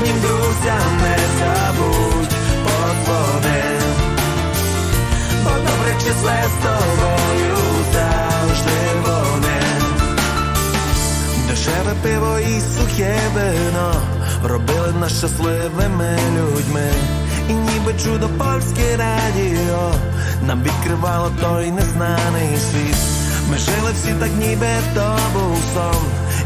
справжнім друзям не забудь подзвони. Бо добре числе з тобою завжди вони. Дешеве пиво і сухе вино робили нас щасливими людьми. І ніби чудо польське радіо нам відкривало той незнаний світ. Ми жили всі так, ніби то був сон,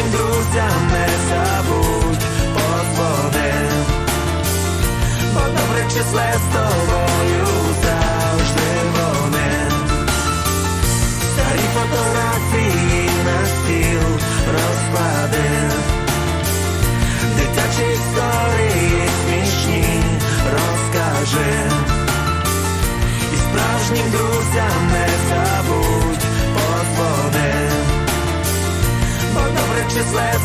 своїм друзям не забудь позвони, бо добре числе з тобою завжди вони. Старі фотографії на стіл розклади. just let